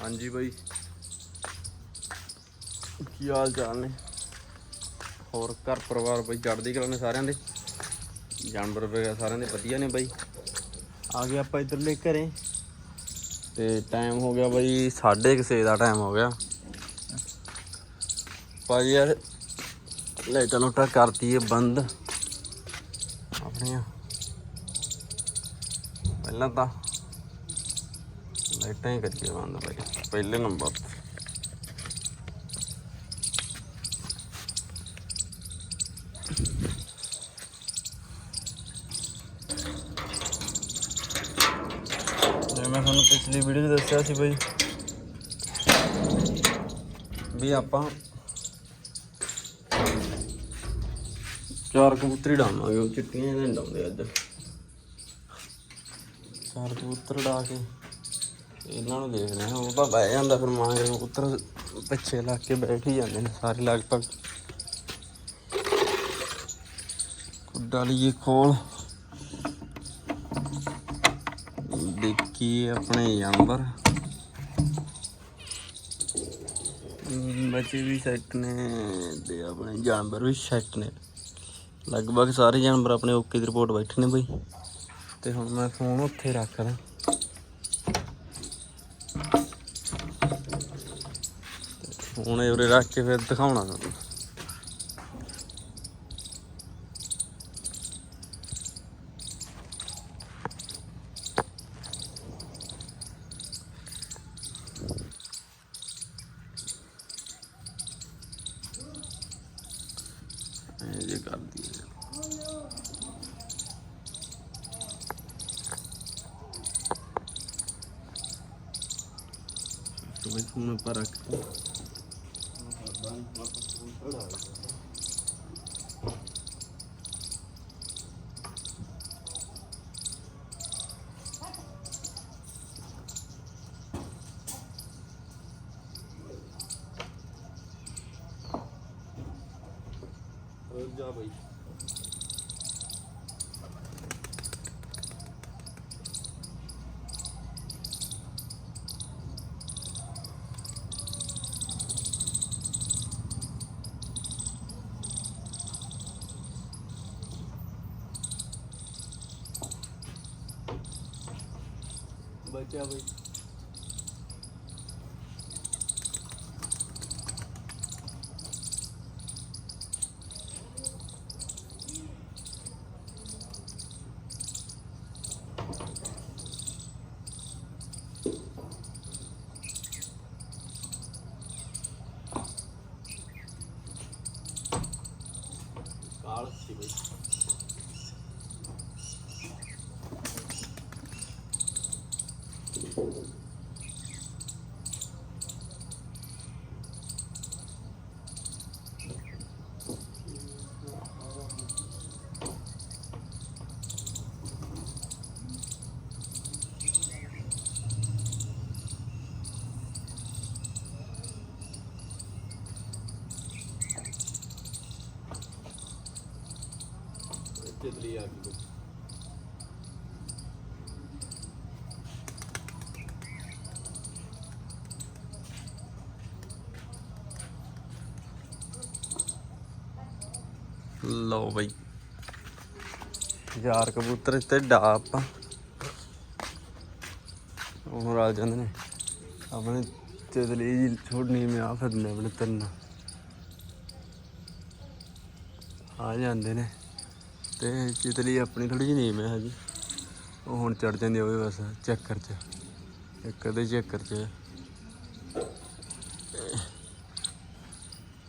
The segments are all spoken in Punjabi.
ਹਾਂਜੀ ਬਾਈ। ਕੀ ਹਾਲ ਚਾਲ ਨੇ? ਹੋਰ ਘਰ ਪਰਿਵਾਰ ਬਾਈ ਚੜ੍ਹਦੀ ਕਲਾ ਨੇ ਸਾਰਿਆਂ ਦੇ? ਜਾਨਵਰ ਵਗੈਰਾ ਸਾਰਿਆਂ ਦੇ ਵਧੀਆ ਨੇ ਬਾਈ। ਆ ਗਏ ਆਪਾਂ ਇੱਧਰਲੇ ਘਰੇ। ਤੇ ਟਾਈਮ ਹੋ ਗਿਆ ਬਾਈ 6:30 ਦਾ ਟਾਈਮ ਹੋ ਗਿਆ। ਭਾਜੀ ਯਾਰ, ਲਾਈਟਾਂ ਲੂਟਾਂ ਕਰਤੀ ਏ ਬੰਦ। ਆਪਣੀਆਂ। ਪਹਿਲਾਂ ਤਾਂ ਲਾਈਟਾਂ ਹੀ ਕਰੀਏ ਬੰਦ ਬਾਈ ਪਹਿਲੇ ਨੰਬਰ ਤੇ। ਮੈਂ ਤੁਹਾਨੂੰ ਪਿਛਲੀ ਵੀਡੀਓ 'ਚ ਦੱਸਿਆ ਸੀ ਬਈ ਵੀ ਆਪਾਂ ਚਾਰ ਕਬੂਤਰੀ ਹੀ ਡਾਵਾਂਗੇ, ਉਹ ਚਿੱਟੀਆਂ ਜਿਹੇ ਡਾਉਂਦੇ ਅੱਜ ਚਾਰ ਕਬੂਤਰ ਡਾ ਕੇ। ਇਹਨਾਂ ਨੂੰ ਦੇਖਦੇ ਆ ਉਹ ਤਾਂ ਬਹਿ ਜਾਂਦਾ ਫਿਰ ਮਾਂ ਦੇ ਕਬੂਤਰ ਪਿੱਛੇ ਲੱਗ ਕੇ ਬੈਠ ਹੀ ਜਾਂਦੇ ਨੇ ਸਾਰੇ ਲਗਭਗ। ਕੁੱਡਾ ਲਈਏ ਖੋਲ। ਦੇਖੀ ਆਪਣੇ ਜਾਨਵਰ ਬੱਚੇ ਵੀ ਸੈੱਟ ਨੇ ਤੇ ਆਪਣੇ ਜਾਨਵਰ ਵੀ ਸੈੱਟ ਨੇ। ਲਗਭਗ ਸਾਰੇ ਜਾਨਵਰ ਆਪਣੇ ਓਕੇ ਦੀ ਰਿਪੋਰਟ ਬੈਠੇ ਨੇ ਬਈ। ਤੇ ਹੁਣ ਮੈਂ ਫੋਨ ਉੱਥੇ ਰੱਖਦਾ। ਹੁਣ ਇਹ ਉਰੇ ਰੱਖ ਕੇ ਫਿਰ ਦਿਖਾਉਣਾ। ਤੁਹਾਨੂੰ ਇਹ ਕਰਦੀ Önce abi together. ਤਿਤਲੀ ਆ ਗਈ। ਲਓ ਬਈ। ਯਾਰ ਕਬੂਤਰ ਤੇ ਡਾ ਆਪਾਂ ਹੁਣ ਰਲ ਜਾਂਦੇ ਨੇ। ਆਪਣੇ ਤਿਤਲੀ ਜੀ ਛੋੜਨੀ ਮੈਂ ਆ ਫਿਰਨੇ ਆਪਣੇ ਤਿੰਨ। ਆ ਜਾਂਦੇ ਨੇ। ਤੇ ਤਿਤਲੀ ਆਪਣੀ ਥੋੜੀ ਜਿਹੀ ਨੀਮ ਹੈ ਹਜੀ। ਉਹ ਹੁਣ ਚੜ ਜਾਂਦੀ ਹੋਵੇ ਬਸ ਚੱਕਰ 'ਚ। ਇੱਕ ਦੇ ਚੱਕਰ 'ਚ।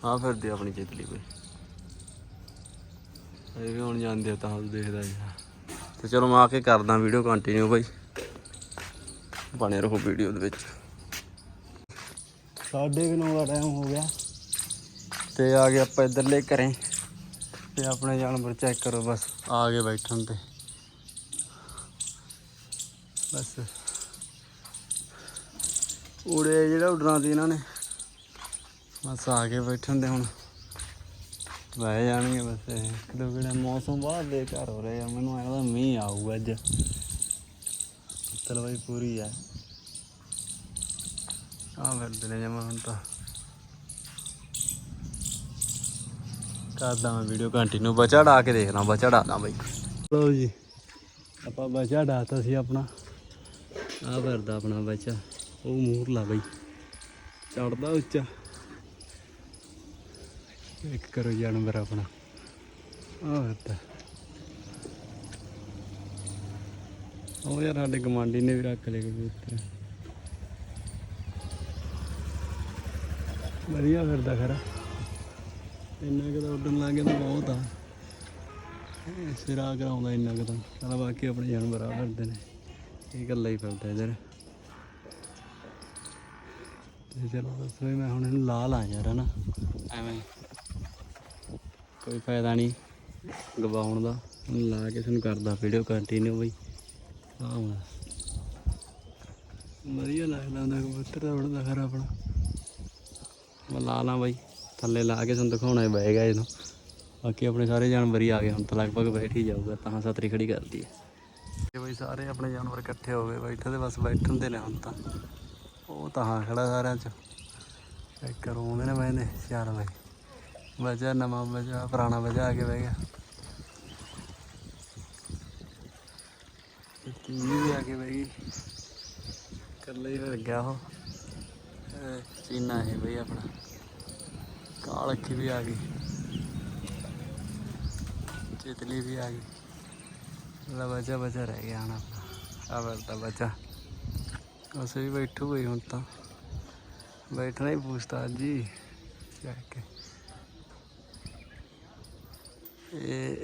ਆ ਫਿਰਦੀ ਆਪਣੀ ਤਿਤਲੀ ਕੋਈ। ਇਹ ਵੀ ਹੁਣ ਜਾਂਦੇ ਤਾਂ ਉਹ ਦੇਖਦਾ ਜੀ ਤੇ ਚਲੋ ਮੈਂ ਆ ਕੇ ਕਰਦਾ ਵੀਡੀਓ ਕੰਟੀਨਿਊ ਬਾਈ। ਬਣੇ ਰਹੋ ਵੀਡੀਓ ਦੇ ਵਿੱਚ। ਸਾਢੇ ਕੁ ਨੌ ਦਾ ਟਾਈਮ ਹੋ ਗਿਆ। ਤੇ ਆ ਗਏ ਆਪਾਂ ਇੱਧਰਲੇ ਘਰੇ। ਤੇ ਆਪਣੇ ਜਾਨਵਰ ਚੈੱਕ ਕਰੋ ਬਸ। ਆ ਗਏ ਬੈਠਣ ਤੇ। ਬਸ। ਉੜੇ ਜਿਹੜਾ ਉਡਣਾ ਸੀ ਇਹਨਾਂ ਨੇ। ਬਸ ਆ ਕੇ ਬੈਠਣ ਦੇ ਹੁਣ। ਬਹਿ ਜਾਣਗੇ ਬਸ ਇਹ। ਇੱਕ ਦੋ ਕਿਹੜਾ ਮੌਸਮ ਬਹੁਤ ਬੇਕਾਰ ਹੋ ਰਿਹਾ। ਯਾਰ ਮੈਨੂੰ ਐਂ ਲੱਗਦਾ ਮੀਂਹ ਆਊਗਾ ਅੱਜ। ਤਲਵਾਈ ਪੂਰੀ ਆ। ਆ ਫਿਰਦੇ ਨੇ ਜਮਾ ਹੁਣ ਤਾਂ। ਕਰਦਾ ਮੈਂ ਵੀਡੀਓ ਕੰਟੀਨਿਊ ਬਚਾ ਡਾ ਕੇ ਦੇਖਣਾ ਬਚਾ ਡਾਦਾ ਬਾਈ। ਲਓ ਜੀ ਆਪਾਂ ਬਚਾ ਡਾਤਾ ਸੀ ਆਪਣਾ। ਆ ਫਿਰਦਾ ਆਪਣਾ ਬੱਚਾ ਉਹ ਮੂਰ ਲਾ ਬਈ। ਚੜਦਾ ਉੱਚਾ। ਇੱਕ ਕਰੋ ਜਾਨਵਰ ਆਪਣਾ। ਆ ਹੁੰਦਾ ਉਹ ਯਾਰ ਸਾਡੇ ਗਮਾਂਡੀ ਨੇ ਵੀ ਰੱਖ ਲਏ ਕਬੂਤਰ। ਵਧੀਆ ਫਿਰਦਾ ਖਰਾ। ਇੰਨਾ ਕੁ ਤਾਂ ਉੱਡਣ ਲੱਗ ਗਿਆ ਤਾਂ ਬਹੁਤ ਆ। ਸਿਰਾ ਕਰਾਉਂਦਾ ਇੰਨਾ ਕੁ ਤਾਂ। ਚਲ ਬਾਕੀ ਆਪਣੇ ਜਾਨਵਰ ਆ ਫਿਰਦੇ ਨੇ। ਇਹ ਗੱਲਾਂ ਹੀ ਫਿਰਦਾ ਇਧਰ। ਤੇ ਚਲੋ ਦੱਸੋ ਵੀ ਮੈਂ ਹੁਣ ਇਹਨੂੰ ਲਾ ਲਾਂ ਯਾਰ ਹਨਾ? ਐਵੇਂ। ਕੋਈ ਫਾਇਦਾ ਨਹੀਂ ਗਵਾਉਣ ਦਾ। ਹੁਣ ਲਾ ਕੇ ਤੁਹਾਨੂੰ ਕਰਦਾ ਵੀਡੀਓ ਕੰਟੀਨਿਊ ਬਈ। ਆਹ ਵਧੀਆ ਲੱਗਦਾ ਹੁੰਦਾ ਕਬੂਤਰ ਦਾ ਉੜਦਾ ਖਰਾ ਆਪਣਾ। ਮੈਂ ਲਾ ਲਾਂ ਬਾਈ। ਥੱਲੇ ਲਾ ਕੇ ਤੁਹਾਨੂੰ ਦਿਖਾਉਣਾ ਹੀ ਪਏਗਾ ਇਹਨੂੰ। ਬਾਕੀ ਆਪਣੇ ਸਾਰੇ ਜਾਨਵਰ ਹੀ ਆ ਗਏ, ਹੁਣ ਤਾਂ ਲਗਭਗ ਬੈਠ ਹੀ ਜਾਊਗਾ, ਤਾਂ ਸਤਰੀ ਖੜੀ ਕਰਦੀ ਹੈ ਇਹ ਬਈ ਸਾਰੇ ਆਪਣੇ ਜਾਨਵਰ ਇਕੱਠੇ ਹੋ ਗਏ, ਬੈਠੇ ਤੇ ਬਸ ਬੈਠਣ ਦੇ ਨੇ ਹੁਣ ਤਾਂ। ਉਹ ਤਾਂ ਹਾਂ ਖੜਾ ਸਾਰਿਆਂ ਚ। ਚੈੱਕ ਕਰੋ ਉਹਨੇ ਨੇ ਬੈਠੇ ਚਾਰ ਬਈ ਵਜਾ ਨਵਾਂ ਵਜਾ ਪੁਰਾਣਾ ਵਜਾ ਆ ਕੇ ਬਹਿ ਗਿਆ। ਇੱਕ ਵੀ ਆ ਕੇ ਬਹਿ ਗਈ। ਇਕੱਲਾ ਹੀ ਫਿਰ ਗਿਆ ਉਹ। ਚੀਨਾ ਹੈ ਬਈ ਆਪਣਾ। ਕਾਲ ਅੱਖੀ ਵੀ ਆ ਗਈ। ਚਿਤਲੀ ਵੀ ਆ ਗਈ। ਲਾ ਬਚਾ ਬਚਾ ਰਹਿ ਗਿਆ ਹੁਣ ਆ ਵਰਤਾ ਬਚਾ ਉਸੇ ਵੀ ਬੈਠੂ ਗਈ ਹੁਣ ਤਾਂ। ਬੈਠਣਾ ਹੀ ਪੁੱਛਤਾ ਜੀ, ਜਾ ਕੇ। ਇਹ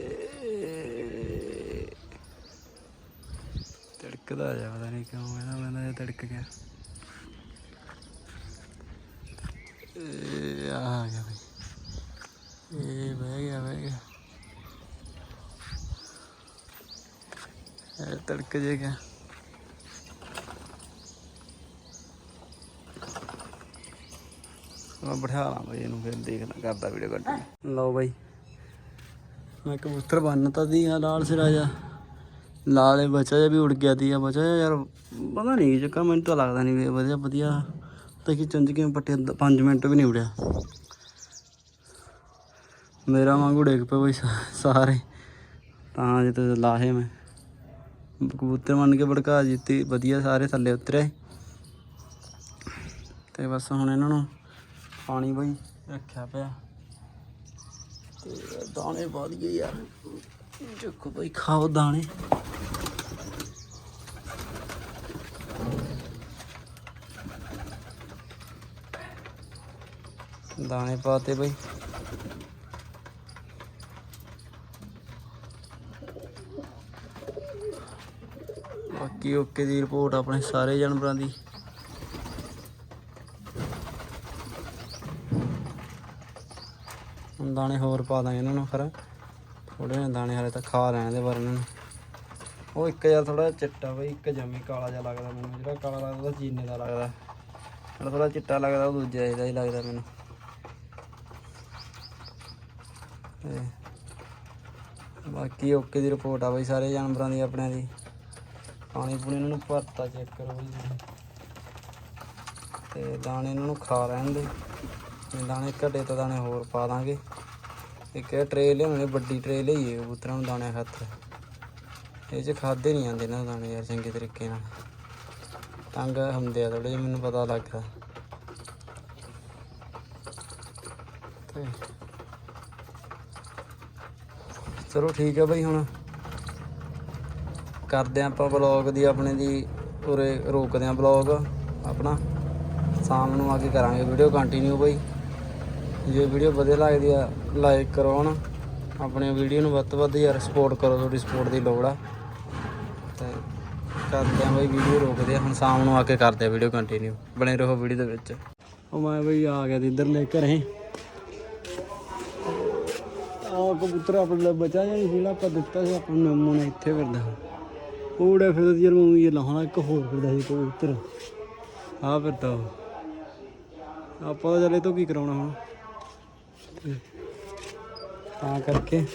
ਤੜਕਦਾ ਜਾ ਪਤਾ ਨਹੀਂ ਕਿਉਂ, ਇਹਦਾ ਮੈਨੂੰ ਇਹ ਤੜਕ ਗਿਆ ਇਹ ਆ ਗਿਆ ਬਈ। ਇਹ ਬਹਿ ਗਿਆ ਬਹਿ ਗਿਆ। ਇਹ ਤੜਕ ਜੇ ਗਿਆ। ਮੈਂ ਬਿਠਾ ਲਾਂ ਬਈ ਇਹਨੂੰ, ਫਿਰ ਦੇਖਣਾ ਕਰਦਾ ਵੀਡੀਓ ਕੱਢ ਲਓ ਬਈ, ਮੈਂ ਕਬੂਤਰ ਬੰਨਤਾ ਦੀ ਆ ਲਾਲ ਸਿਰਾ ਜਾ ਲਾਲੇ ਬਚਾ ਜਿਹਾ ਵੀ ਉੜ ਗਿਆ ਦੀ ਆ ਬਚਾ ਜਿਹਾ ਯਾਰ, ਪਤਾ ਨਹੀਂ ਚੱਕਾ ਮੈਨੂੰ ਤਾਂ ਲੱਗਦਾ ਨਹੀਂ ਵਧੀਆ ਵਧੀਆ ਤਾਂ ਕਿ ਚੰਜ ਕੇ ਪੱਟੇ 5 ਮਿੰਟ ਵੀ ਨਹੀਂ ਉੜਿਆ। ਮੇਰਾ ਵਾਂਗੂ ਡਿੱਗ ਪਿਆ ਬਈ ਸਾਰੇ। ਤਾਂ ਜੇ ਲਾਹੇ ਮੈਂ। ਕਬੂਤਰ ਮੰਨ ਕੇ ਭੜਕਾ ਜਿੱਤੀ ਵਧੀਆ ਸਾਰੇ ਥੱਲੇ ਉਤਰੇ। ਤੇ ਬਸ ਹੁਣ ਇਹਨਾਂ ਨੂੰ ਪਾਣੀ ਬਈ ਰੱਖਿਆ ਪਿਆ। ਤੇ ਦਾਣੇ ਪਾ ਦਈਏ ਯਾਰ। ਚੁੱਕੋ ਬਈ, ਖਾਓ ਦਾਣੇ। ਦਾਣੇ ਪਾਤੇ ਬਈ। ਬਾਕੀ ਓਕੇ ਦੀ ਰਿਪੋਰਟ ਆਪਣੇ ਸਾਰੇ ਜਾਨਵਰਾਂ ਦੀ। ਹੁਣ ਦਾਣੇ ਹੋਰ ਪਾ ਦਾਂਗੇ ਇਹਨਾਂ ਨੂੰ ਫਿਰ। ਥੋੜੇ ਜਿਹੇ ਦਾਣੇ ਹਾਲੇ ਤਾਂ ਖਾ ਲੈਣ ਦੇ ਪਰ ਇਹਨਾਂ ਨੂੰ। ਉਹ ਇੱਕ ਯਾਰ ਥੋੜਾ ਚਿੱਟਾ ਬਈ, ਇੱਕ ਜਮੀ ਕਾਲਾ ਜਿਹਾ ਲੱਗਦਾ ਮੈਨੂੰ। ਜਿਹੜਾ ਕਾਲਾ ਲੱਗਦਾ ਉਹ ਚੀਨੇ ਦਾ ਲੱਗਦਾ। ਜਿਹੜਾ ਥੋੜਾ ਚਿੱਟਾ ਲੱਗਦਾ ਉਹ ਦੂਜਾ ਇਹਦਾ ਹੀ ਲੱਗਦਾ ਮੈਨੂੰ। ਤੇ ਬਾਕੀ ਓਕੇ ਦੀ ਰਿਪੋਰਟ ਆ ਬਈ ਸਾਰੇ ਜਾਨਵਰਾਂ ਦੀ, ਆਪਣਿਆਂ ਦੀ। ਪਾਣੀ ਪੂਣੀ ਇਹਨਾਂ ਨੂੰ ਭਰਤਾ ਚੈੱਕ ਕਰੋ ਬਈ ਤੇ ਦਾਣੇ ਇਹਨਾਂ ਨੂੰ ਖਾ ਲੈਣ ਦੇ। ਦਾਣੇ ਘਟੇ ਤਾਂ ਦਾਣੇ ਹੋਰ ਪਾ ਦਾਂਗੇ। ਇੱਕ ਇਹ ਟਰੇ ਲਿਆਉਣੇ, ਵੱਡੀ ਟਰੇ ਲਈਏ, ਕਬੂਤਰਾਂ ਨੂੰ ਦਾਣੇ ਖਾਤਰ ਇਹ ਚ ਖਾਦੇ ਨਹੀਂ ਜਾਂਦੇ ਨਾ ਦਾਣੇ ਯਾਰ, ਚੰਗੇ ਤਰੀਕੇ ਨਾਲ। ਤੰਗ ਹੁੰਦੇ ਆ ਥੋੜੇ ਜਿਹਾ, ਮੈਨੂੰ ਪਤਾ ਲੱਗਦਾ। ਤੇ ਚਲੋ ਠੀਕ ਹੈ ਬਈ ਹੁਣ। ਕਰਦੇ ਹਾਂ ਆਪਾਂ ਬਲੌਗ ਦੀ ਆਪਣੇ ਦੀ ਉਰੇ ਰੋਕਦੇ ਹਾਂ ਬਲੌਗ ਆਪਣਾ। ਸ਼ਾਮ ਨੂੰ ਆ ਕੇ ਕਰਾਂਗੇ ਵੀਡੀਓ ਕੰਟੀਨਿਊ ਬਈ। ਜੇ ਵੀਡੀਓ ਵਧੀਆ ਲੱਗਦੀ ਆ ਲਾਈਕ ਕਰੋ ਹਨਾ। ਆਪਣੇ ਵੀਡੀਓ ਨੂੰ ਵੱਧ ਤੋਂ ਵੱਧ ਯਾਰ ਸਪੋਰਟ ਕਰੋ ਤੁਹਾਡੀ ਸਪੋਰਟ ਦੀ ਲੋੜ ਆ। ਤੇ ਕਰਦੇ ਆ ਬਈ ਵੀਡੀਓ ਰੋਕਦੇ ਆ। ਹੁਣ ਸ਼ਾਮ ਨੂੰ ਆ ਕੇ ਕਰਦੇ ਆ ਵੀਡੀਓ ਕੰਟੀਨਿਊ ਬਣੇ ਰਹੋ ਵੀਡੀਓ ਦੇ ਵਿੱਚ। ਉਹ ਮੈਂ ਬਈ ਆ ਗਿਆ ਤੇ ਇੱਧਰ ਲੈ ਘਰੇ। ਆ ਕਬੂਤਰ ਆਪਣੇ ਲਈ ਬਚਾ ਜਾਂ ਜਿਹੜਾ ਆਪਾਂ ਦਿੱਤਾ ਸੀ, ਆਪਾਂ ਨੂੰ ਨੇ ਇੱਥੇ ਫਿਰਦਾ। ਉਹੜਾ ਫਿਰਦਾ ਸੀ ਯਾਰ ਮੰਮੂ ਇਹ ਲਾਉਣਾ, ਇੱਕ ਹੋਰ ਫਿਰਦਾ ਸੀ ਕਬੂਤਰ। ਆ ਫਿਰਦਾ ਆਪਾਂ ਤਾਂ ਚੱਲੇ ਤੋਂ ਕੀ ਕਰਾਉਣਾ ਹੁਣ? ਤਾਂ ਕਰਕੇ।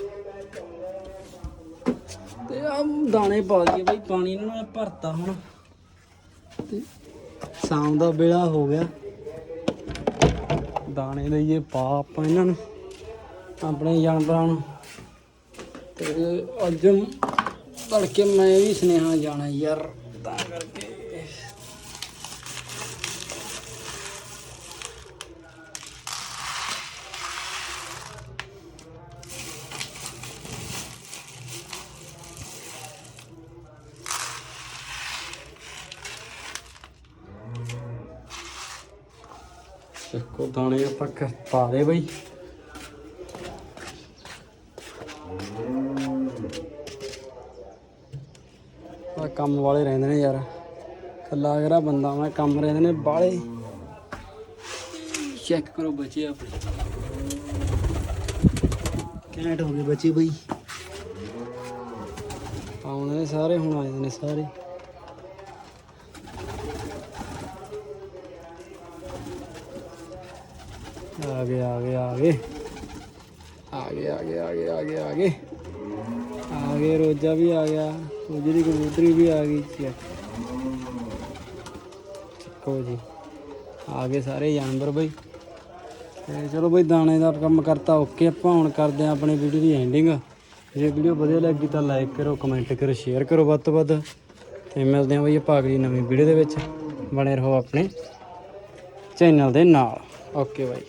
ਤੇ ਆ ਦਾਣੇ ਪਾ ਦਈਏ ਬਈ, ਪਾਣੀ ਇਹਨਾਂ ਨੇ ਭਰਤਾ ਹੁਣ। ਤੇ ਸ਼ਾਮ ਦਾ ਵੇਲਾ ਹੋ ਗਿਆ। ਦਾਣੇ ਲਈਏ ਪਾ ਆਪਾਂ ਇਹਨਾਂ ਨੂੰ। ਆਪਣੇ ਜਾਨਵਰਾਂ ਨੂੰ। ਤੇ ਅੱਜ ਤੜਕੇ ਮੈਂ ਵੀ ਸੁਨੇਹਾ ਜਾਣਾ ਯਾਰ, ਤਾਂ ਕਰਕੇ। ਦੇਖੋ ਦਾਣੇ ਆਪਾਂ ਪਾ ਦੇ ਬਈ। ਕੰਮ ਵਾਲੇ ਰਹਿੰਦੇ ਨੇ ਯਾਰ। ਕੱਲਾ ਅਗਰਾ ਬੰਦਾ, ਮੈਂ ਕੰਮ ਰਹਿੰਦੇ ਨੇ ਬਾਲੇ ਚੈੱਕ ਕਰੋ ਬੱਚੇ ਆਪਣੇ। ਕੈਨੇਟ ਹੋ ਗਏ ਬੱਚੇ ਬਈ। ਆਉਣੇ ਨੇ ਸਾਰੇ, ਹੁਣ ਆਏ ਨੇ ਸਾਰੇ। ਆ ਗਏ ਆ ਗਏ ਆ ਗਏ। ਆ ਗਏ ਆ ਗਏ ਆ ਗਏ ਆ ਗਏ ਆ ਗਏ। ਆ ਗਏ, ਰੋਜਾ ਵੀ ਆ ਗਿਆ। ਰੋਜੇ ਦੀ ਕਬੂਤਰੀ ਵੀ ਆ ਗਈ ਚੈੱਕ ਚੱਕੋ ਜੀ। ਆ ਗਏ ਸਾਰੇ ਜਾਨਵਰ ਬਈ। ਤੇ ਚਲੋ ਬਈ, ਦਾਣੇ ਦਾ ਕੰਮ ਕਰਤਾ, ਓਕੇ ਆਪਾਂ। ਹੁਣ ਕਰਦੇ ਆ ਆਪਣੀ ਵੀਡੀਓ ਦੀ ਐਂਡਿੰਗ ਜੇ ਵੀਡੀਓ ਵਧੀਆ ਲੱਗੀ ਤਾਂ ਲਾਈਕ ਕਰੋ ਕਮੈਂਟ ਕਰੋ ਸ਼ੇਅਰ ਕਰੋ ਵੱਧ ਤੋਂ ਵੱਧ। ਤੇ ਮਿਲਦੇ ਆ ਬਈ ਆਪਾਂ ਅਗਲੀ ਨਵੀਂ ਵੀਡੀਓ ਦੇ ਵਿੱਚ। ਬਣੇ ਰਹੋ ਆਪਣੇ ਚੈਨਲ ਦੇ ਨਾਲ। Okay bye.